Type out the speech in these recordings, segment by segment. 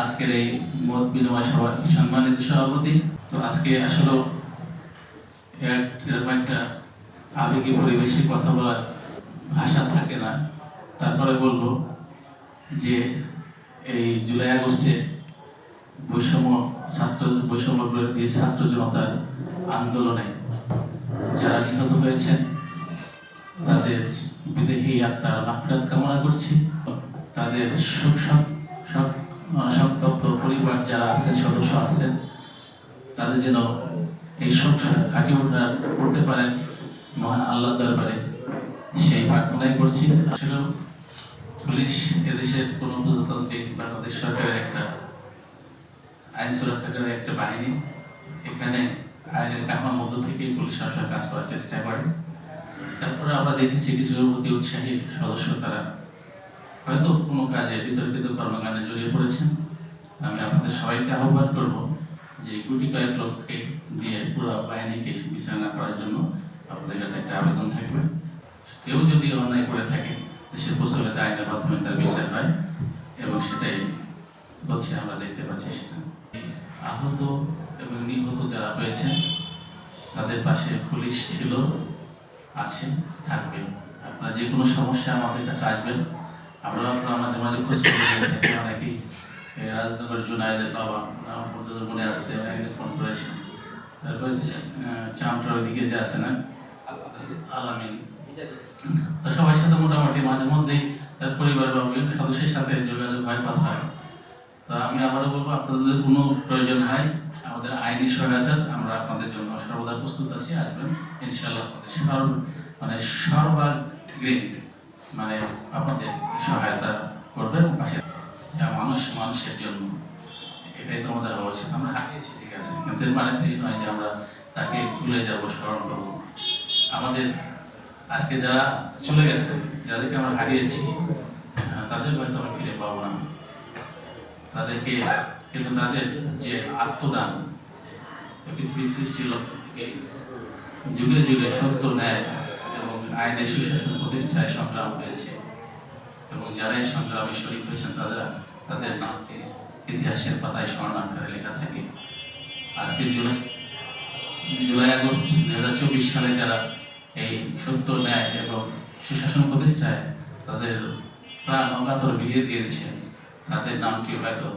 আজকের এই মত বিনিময় সম্মানিত সভাপতি। তো আজকে আসলে আবেগী পরিবেশে কথা বলার ভাষা থাকে না। তারপরে বলব যে এই জুলাই আগস্টে বৈষম্য, ছাত্র বৈষম্য ছাত্র জনতার আন্দোলনে যারা নিহত হয়েছেন তাদের বিদেহী আত্মার মাফরাত কামনা করছি। তাদের আহ, সন্তপ্ত পরিবার যারা আছেন সদস্য আছেন তাদের যেন এই শোক কাটিয়ে ওঠার করতে পারেন মহান আল্লাহ দরবারে। সেই প্রার্থনাই করছি। আসলে পুলিশ এদেশের কোন প্রজাতান্ত্রিক বাংলাদেশ সরকারের একটা আইন সুরক্ষাকারী একটা বাহিনী এখানে আইনের মধ্য থেকে পুলিশ সবসময় কাজ করার চেষ্টা করে। তারপরে আমরা দেখেছি কিছু অতি উৎসাহী সদস্য তারা হয়তো কোনো কাজে বিতর্কিত কর্মকাণ্ডে জড়িয়ে পড়েছেন। আমি আপনাদের সবাইকে আহ্বান করব যে গুটি কয়েক লোককে দিয়ে পুরো বাহিনীকে বিচার না করার জন্য আপনাদের কাছে একটা আবেদন থাকবে। কেউ যদি অন্যায় করে থাকে, দেশের প্রচলিত আইনের মাধ্যমে তার বিচার হয় এবং সেটাই হচ্ছে আমরা দেখতে পাচ্ছি সেটা। আহত এবং নিহত যারা হয়েছেন, তাদের পাশে পুলিশ ছিল আছে থাকবে আপনার যে কোনো সমস্যা আমাদের কাছে আসবেন। আমরা আপনার মাঝে মাঝে খোঁজ অনেকেই রাজনগর জুনাইদের বাবা আমার মনে আসছে অনেকে ফোন করেছেন তারপরে চামটার দিকে যে আছে না আলামিন তো সবার সাথে মোটামুটি মাঝে মধ্যেই তার পরিবার বা বিভিন্ন সদস্যের সাথে যোগাযোগ হয়, কথা হয়। তো আমি আবারও বলব, আপনাদের কোনো প্রয়োজন হয় আমাদের আইনি সহায়তার, আমরা আপনাদের জন্য সর্বদা প্রস্তুত আছি, আসবেন। ইনশাল্লাহ আপনাদের সর্ব মানে সর্বাগ্রিক মানে আপনাদের সহায়তা করবেন পাশে। মানুষ, মানুষের জন্য, এটাই তো আমাদের হওয়া উচিত। আমরা হারিয়েছি ঠিক আছে? কিন্তু মানে নয় যে আমরা তাকে ভুলে যাব, স্মরণ করব। আমাদের আজকে যারা চলে গেছে, যাদেরকে আমরা হারিয়েছি, তাদের হয়তো আমরা ফিরে পাবো না। তাদেরকে, কিন্তু তাদের যে আত্মদান পৃথিবীর সৃষ্টি লক্ষ্য থেকে যুগে যুগে সত্য ন্যায় এবং আইনের সুশাসন প্রতিষ্ঠায় সংগ্রাম হয়েছে। এবং যারা সংগ্রামে শরীর হয়েছেন তারা তাদের নামকে ইতিহাসের পাতায় স্মরণাক্ষরে লেখা থাকে। আজকে জুলাই জুলাই আগস্ট দুই হাজার চব্বিশ সালে যারা এই সত্য ন্যায় এবং সুশাসন প্রতিষ্ঠায় তাদের প্রাণ অগাতর বিলিয়ে দিয়েছেন তাদের নামটি হয়তো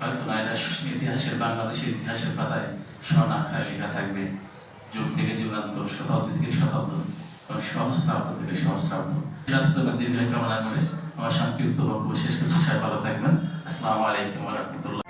হয়তো না, এটা ইতিহাসের বাংলাদেশের ইতিহাসের পাতায় স্বর্ণাক্ষরে লেখা থাকবে। যুগ থেকে যুগান্ত, শতাব্দী থেকে শতাব্দ, এবং সহস্রাব্দ থেকে সহস্রাব্দ। স্বাস্থ্য দীর্ঘায় কামনা করে আমার সংক্ষিপ্ত বক্তব্য শেষ করছি। সবাই ভালো থাকবেন। আসসালামু আলাইকুম রহমতুল্লাহ।